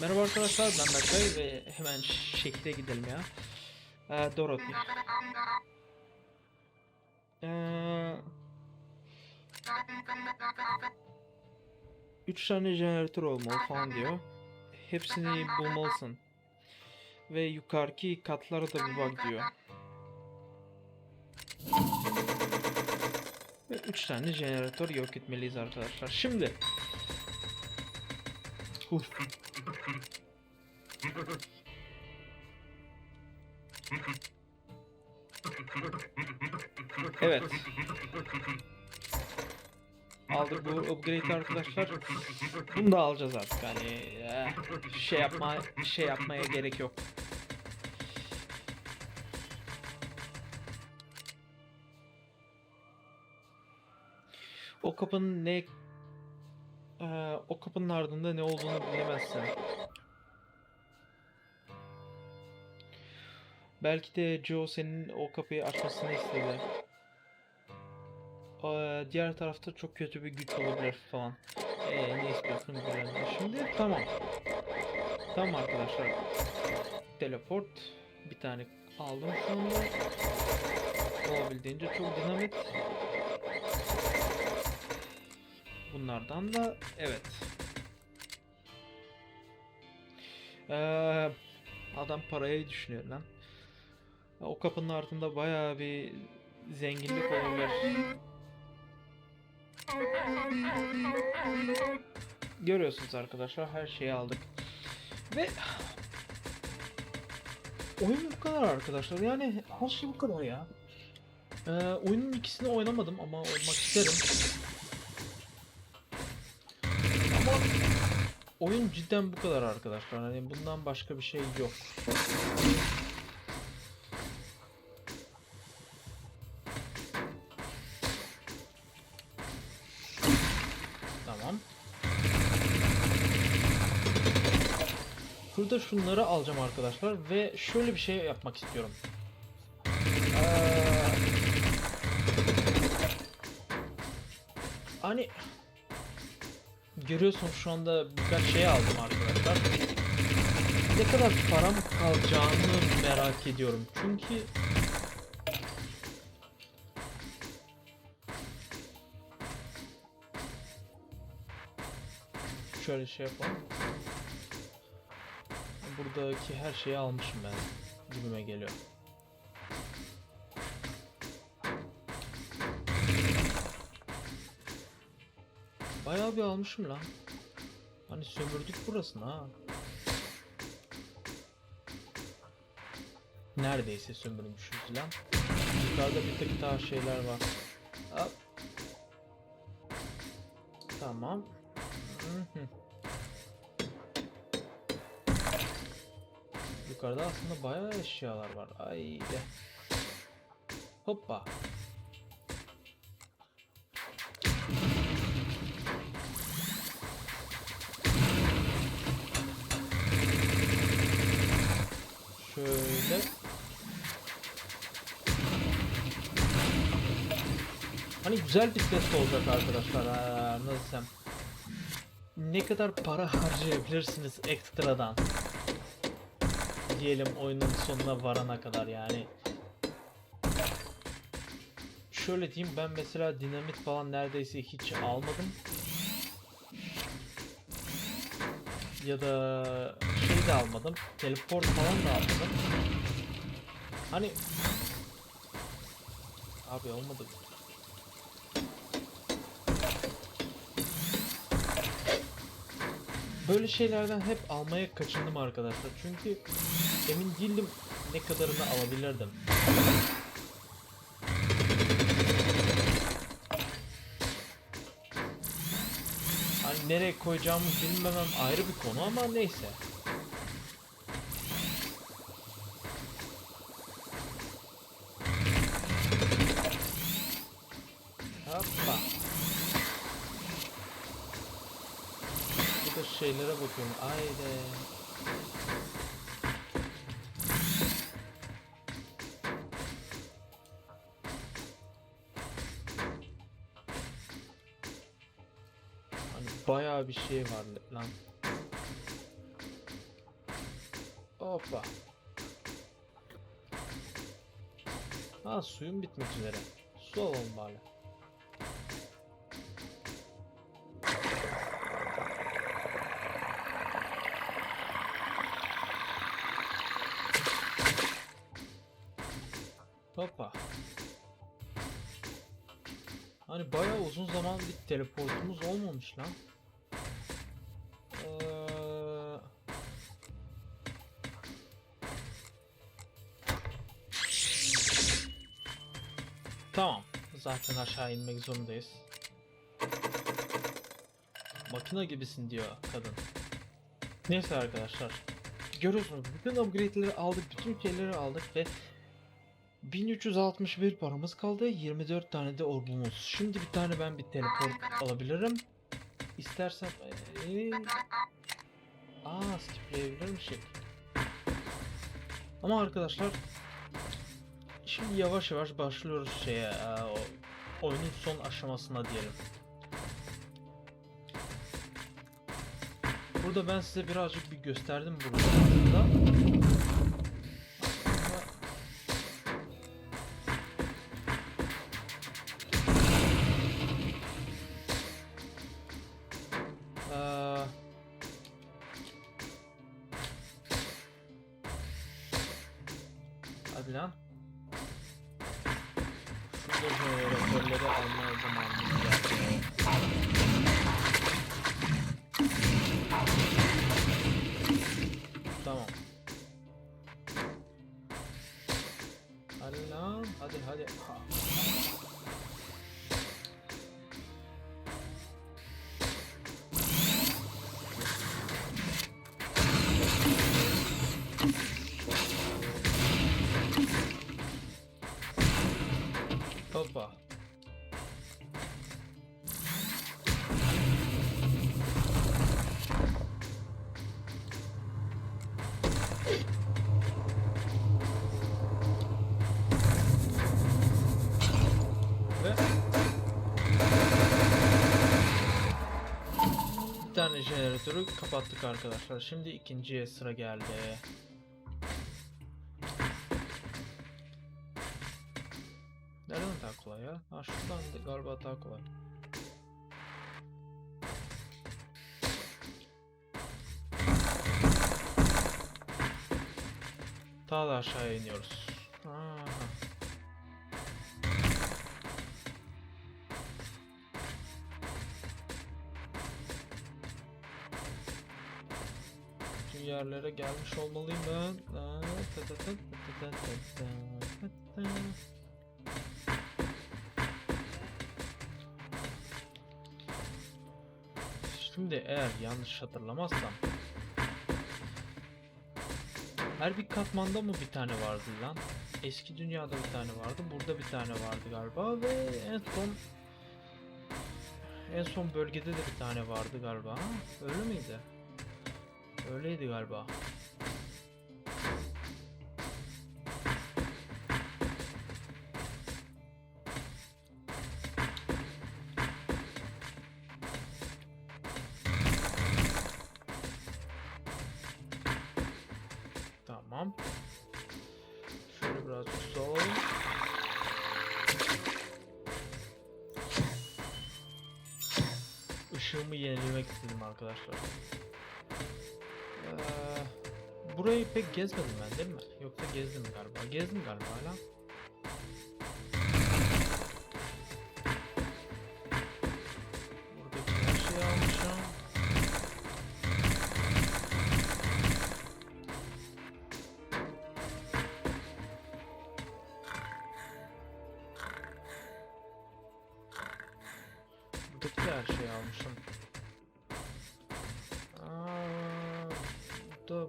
Merhaba arkadaşlar ben Berkay ve hemen şekle gidelim ya. Ee, Dorothy. Ee, üç tane jeneratör olmalı falan diyor. Hepsini bulmalısın. Ve yukarıki katlara da bir bak diyor. Ve üç tane jeneratör yok etmeliyiz arkadaşlar. Şimdi. Uf. Evet. Aldık bu upgrade arkadaşlar. Bunu da alacağız artık hani şey yapma şey yapmaya gerek yok. O kapının ne Eee, o kapının ardında ne olduğunu bilemezsin. Belki de Joe senin o kapıyı açmasını istedi. Eee, diğer tarafta çok kötü bir güç olabilir falan. Eee ne istiyorsun bilmiyorum. Şimdi tamam. Tamam arkadaşlar. Teleport. Bir tane aldım şu anda. Olabildiğince çok dinamit. Bunlardan da evet. Ee, adam parayı düşünüyor lan. O kapının ardında bayağı bir zenginlik olabilir. Görüyorsunuz arkadaşlar her şeyi aldık. Ve oyun bu kadar arkadaşlar. Yani her şey bu kadar ya. Ee, oyunun ikisini oynamadım ama oynamak isterim. Oyun cidden bu kadar arkadaşlar. Hani bundan başka bir şey yok. Tamam. Burada şunları alacağım arkadaşlar ve şöyle bir şey yapmak istiyorum. Ee, hani görüyorsun şu anda birkaç şey aldım arkadaşlar. Ne kadar param kalacağını merak ediyorum. Çünkü şöyle şey yapalım. Buradaki her şeyi almışım ben. Gibime geliyor. Bayağı bir almışım lan. Hani sömürdük burasını ha. Neredeyse sömürmüşüz lan. Yukarıda bir tık daha şeyler var. Hop. Tamam. Yukarıda aslında bayağı eşyalar var. Ay de. Hoppa. Şöyle. Hani güzel bir test olacak arkadaşlar. Ha, nasıl desem. Ne kadar para harcayabilirsiniz ekstradan? Diyelim oyunun sonuna varana kadar yani. Şöyle diyeyim ben mesela dinamit falan neredeyse hiç almadım. Ya da şey de almadım. Teleport falan da almadım. Hani Abi olmadı. Böyle şeylerden hep almaya kaçındım arkadaşlar. Çünkü emin değildim ne kadarını alabilirdim. Nereye koyacağımı bilmemem ayrı bir konu ama neyse. Hoppa. Burada şeylere bakıyorum. Haydi. Bayağı bir şey var lan. Hoppa. Ha suyun bitmek üzere. Su alalım bari. Hoppa. Hani bayağı uzun zaman bir teleportumuz olmamış lan. Tamam. Zaten aşağı inmek zorundayız. Makina gibisin diyor kadın. Neyse arkadaşlar. Görüyorsunuz bütün upgrade'leri aldık, bütün şeyleri aldık ve 1361 paramız kaldı. 24 tane de orbumuz. Şimdi bir tane ben bir teleport alabilirim. İstersem... Ee... Aa skipleyebilirmişim. Ama arkadaşlar Şimdi yavaş yavaş başlıyoruz şeye e, oyunun son aşamasına diyelim. Burada ben size birazcık bir gösterdim burada. Aslında Hoppa. Bir tane jeneratörü kapattık arkadaşlar. Şimdi ikinciye sıra geldi. Aşağıya iniyoruz. Aha. Bütün yerlere gelmiş olmalıyım ben. Aa. Şimdi eğer yanlış hatırlamazsam her bir katmanda mı bir tane vardı lan? Eski dünyada bir tane vardı, burada bir tane vardı galiba ve en son en son bölgede de bir tane vardı galiba. Öyle miydi? Öyleydi galiba. Işığımı yenilemek istedim arkadaşlar. Ee, burayı pek gezmedim ben değil mi? Yoksa gezdim galiba. Gezdim galiba hala. tekrar şey almıştım. Aa, da, da,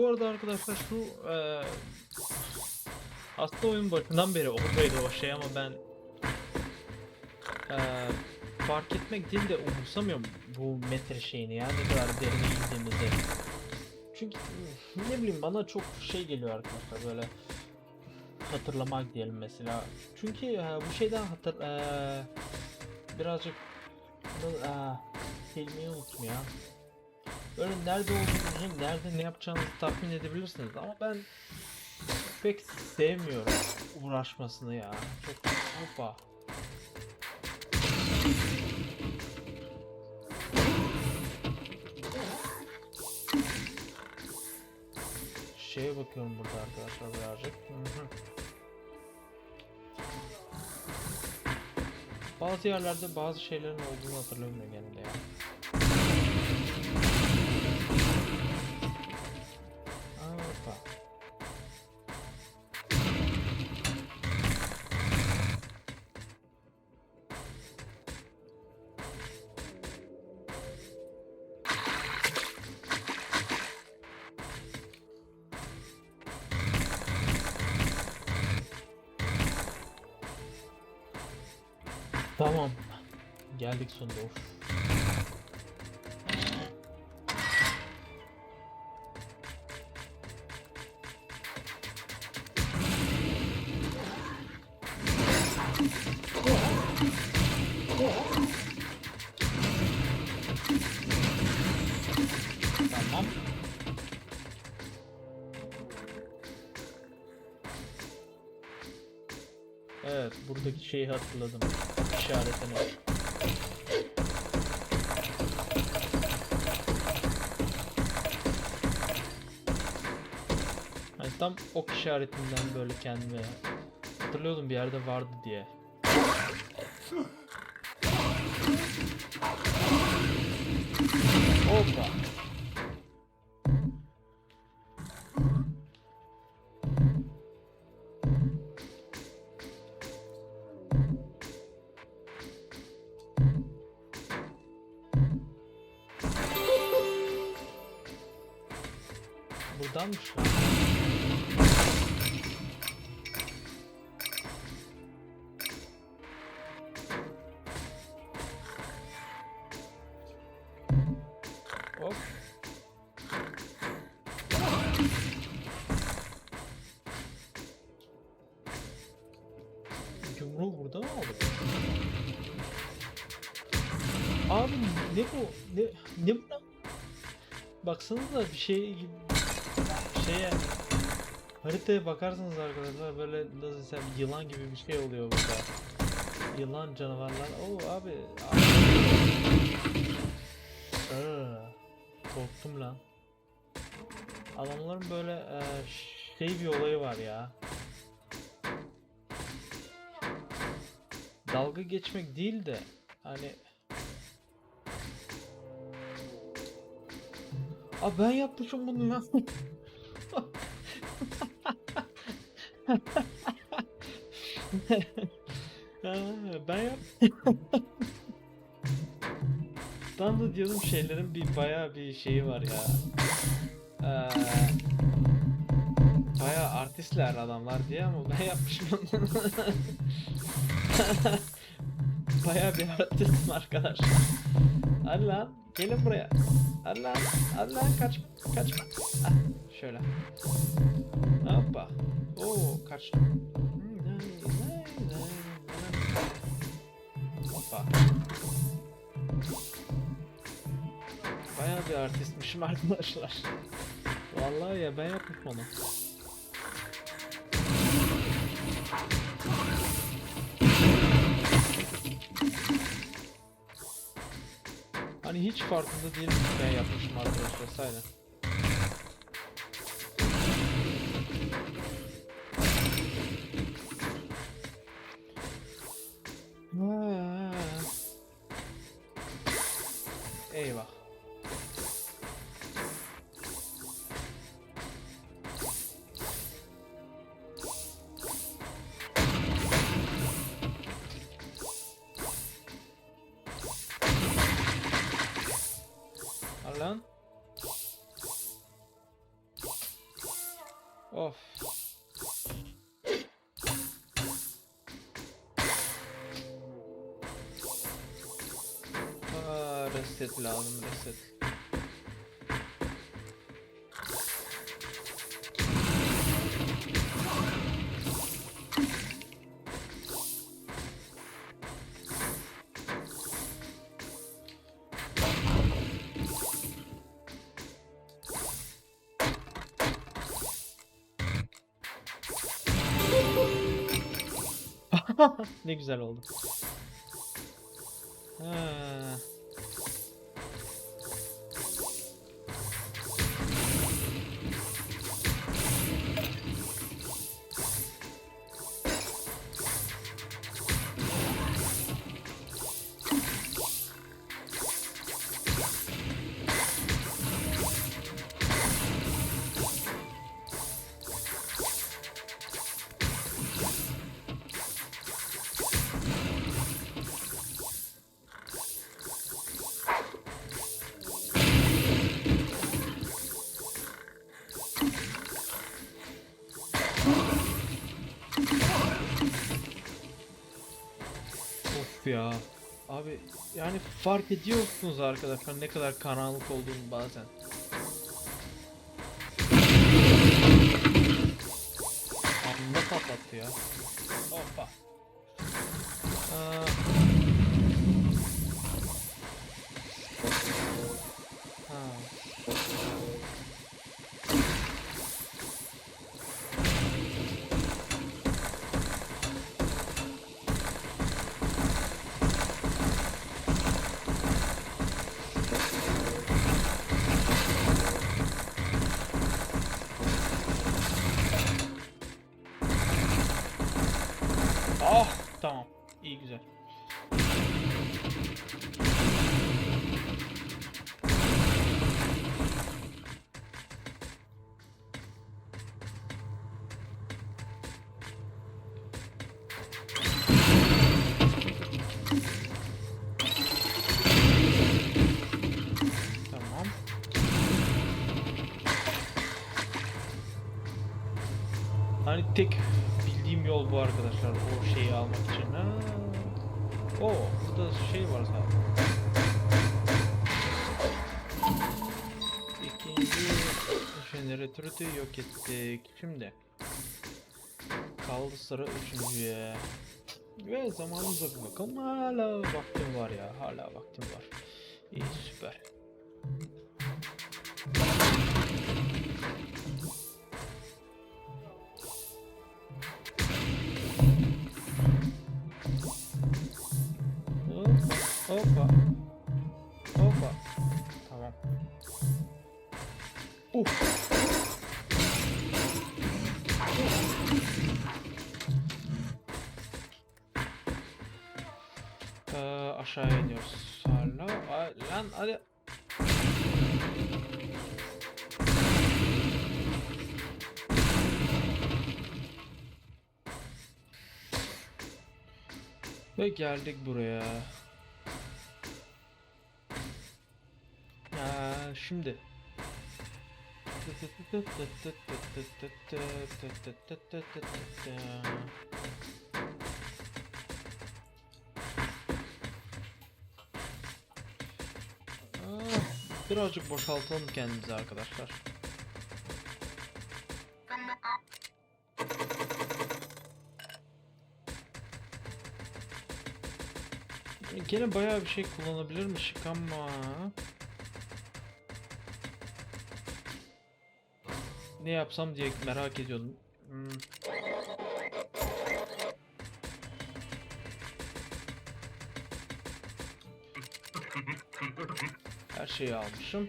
bu arada arkadaşlar şu eee aslında oyun başından beri oradaydı o şey ama ben eee fark etmek değil de umursamıyorum bu metre şeyini ya ne kadar derine indiğimizi. Çünkü ne bileyim bana çok şey geliyor arkadaşlar böyle hatırlamak diyelim mesela. Çünkü e, bu şeyden hatır e, birazcık e, kelimeyi unuttum ya. Böyle nerede olduğunuzu, nerede ne yapacağınızı tahmin edebilirsiniz ama ben pek sevmiyorum uğraşmasını ya. Çok hoppa. Şeye bakıyorum burada arkadaşlar birazcık. Bazı yerlerde bazı şeylerin olduğunu hatırlamıyorum genelde ya. Tamam. Geldik sonunda. Of. Evet, buradaki şeyi hatırladım. İşaretini. Hani tam ok işaretinden böyle kendime hatırlıyordum bir yerde vardı diye. Hoppa. Ne bu? Ne, ne bu lan? Baksanıza bir şey gibi şeye haritaya bakarsanız arkadaşlar böyle nasıl desem yılan gibi bir şey oluyor burada. Yılan canavarlar. Oo abi. abi. Aa, korktum lan. Adamların böyle e, şey bir olayı var ya. Dalga geçmek değil de hani Abi ben yapmışım bunu ya. Ben yap. ben de diyordum şeylerin bir bayağı bir şeyi var ya. Ee, bayağı artistler adamlar diye ama ben yapmışım onu. bayağı bir artistim arkadaşlar. Hadi lan gelin buraya. Hadi lan hadi lan kaç kaçma. Ah, şöyle. Hoppa. Oo kaçtım. Hoppa. Bayağı bir artistmişim arkadaşlar. Vallahi ya ben yapmışım onu. Hani hiç farkında değilim ben yapmışım arkadaşlar sayın. Lan. Of. Aa, reset lazım reset. Ne güzel oldu. Ha. Yani fark ediyorsunuz arkadaşlar ne kadar karanlık olduğunu bazen. Anında patlattı ya. Tek bildiğim yol bu arkadaşlar o şeyi almak için. Ha. Oo, burada şey var zaten. İkinci jeneratörü de yok ettik. Şimdi kaldı sıra üçüncüye. Ve zamanımıza bir bakalım. Hala vaktim var ya. Hala vaktim var. İyi süper. Lan hadi. Ve geldik buraya. Aa, şimdi. Birazcık boşaltalım kendimizi arkadaşlar. Gene bayağı bir şey kullanabilirmişik ama ne yapsam diye merak ediyordum. Hmm. Şeyi almışım.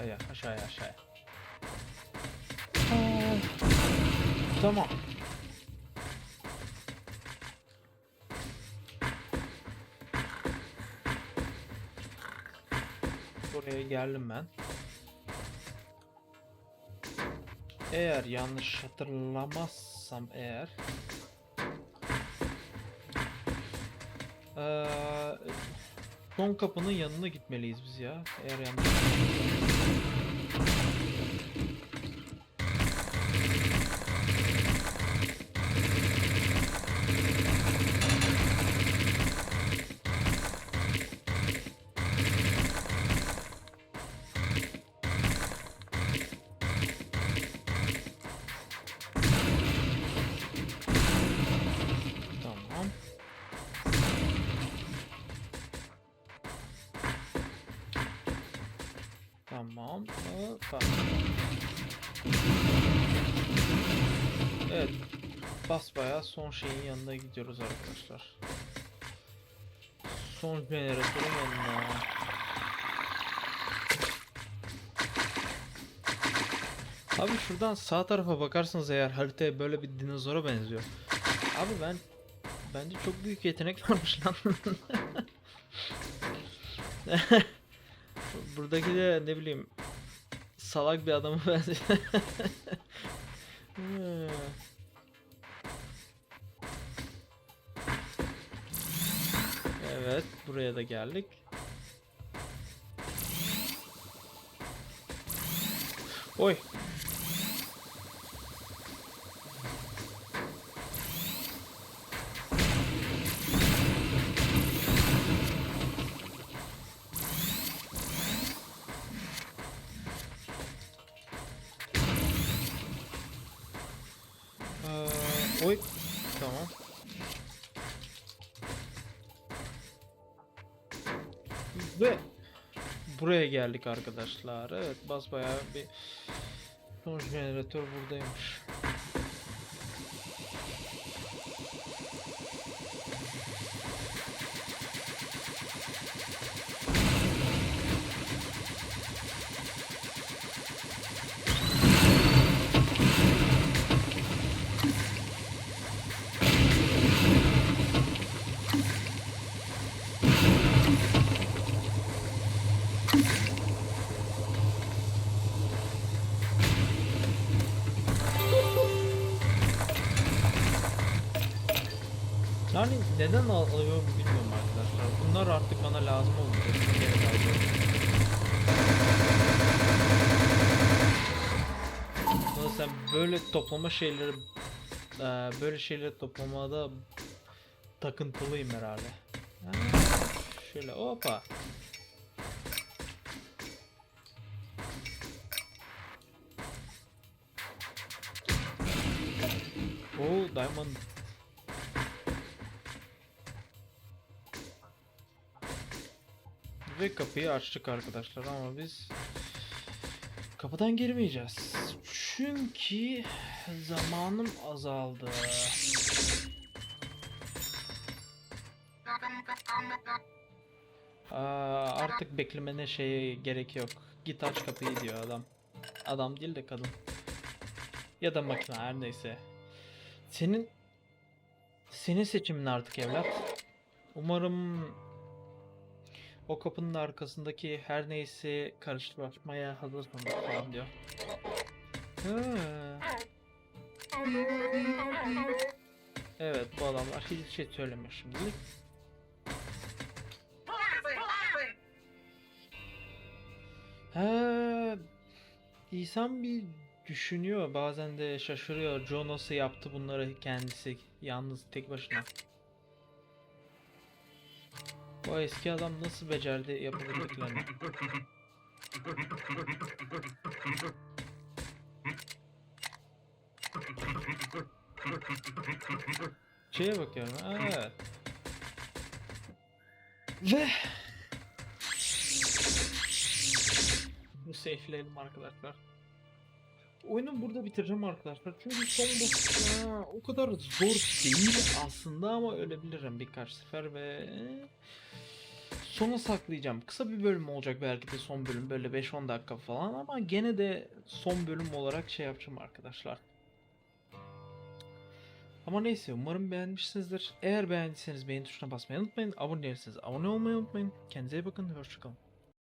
Aşağıya, aşağıya, aşağıya. Tamam. Buraya geldim ben. Eğer yanlış hatırlamazsam eğer eee, son kapının yanına gitmeliyiz biz ya. Eğer yanlış Basbayağı son şeyin yanına gidiyoruz arkadaşlar. Son jeneratörün yanına. Abi şuradan sağ tarafa bakarsanız eğer haritaya böyle bir dinozora benziyor. Abi ben bence çok büyük yetenek varmış lan. Buradaki de ne bileyim salak bir adama benziyor. evet, buraya da geldik. Oy. Ee, oy. Tamam. Buraya geldik arkadaşlar. Evet basbayağı bir sonuç jeneratör buradaymış. Yani neden al- alıyorum bilmiyorum arkadaşlar. Bunlar artık bana lazım olacak. Sen böyle toplama şeyleri eee, böyle şeyleri toplamada takıntılıyım herhalde. Ha, şöyle opa. Oo diamond Ve kapıyı açtık arkadaşlar ama biz kapıdan girmeyeceğiz. Çünkü zamanım azaldı. Aa, artık beklemene şeye gerek yok. Git aç kapıyı diyor adam. Adam değil de kadın. Ya da makine her neyse. Senin senin seçimin artık evlat. Umarım o kapının arkasındaki her neyse karşılaşmaya hazırsınız falan diyor. Evet bu adamlar hiçbir şey söylemiyor şimdilik. Ha, insan bir düşünüyor bazen de şaşırıyor. Joe nasıl yaptı bunları kendisi yalnız tek başına. Bu eski adam nasıl becerdi yapabildiklerini? Şeye bakıyorum. ha, Evet. Ve bu safe'leyelim arkadaşlar. Oyunu burada bitireceğim arkadaşlar. Çünkü son boss o kadar zor değil aslında ama ölebilirim birkaç sefer ve sona saklayacağım. Kısa bir bölüm olacak belki de son bölüm böyle 5-10 dakika falan ama gene de son bölüm olarak şey yapacağım arkadaşlar. Ama neyse umarım beğenmişsinizdir. Eğer beğendiyseniz beğeni tuşuna basmayı unutmayın. Abone değilseniz abone olmayı unutmayın. Kendinize iyi bakın. Hoşçakalın.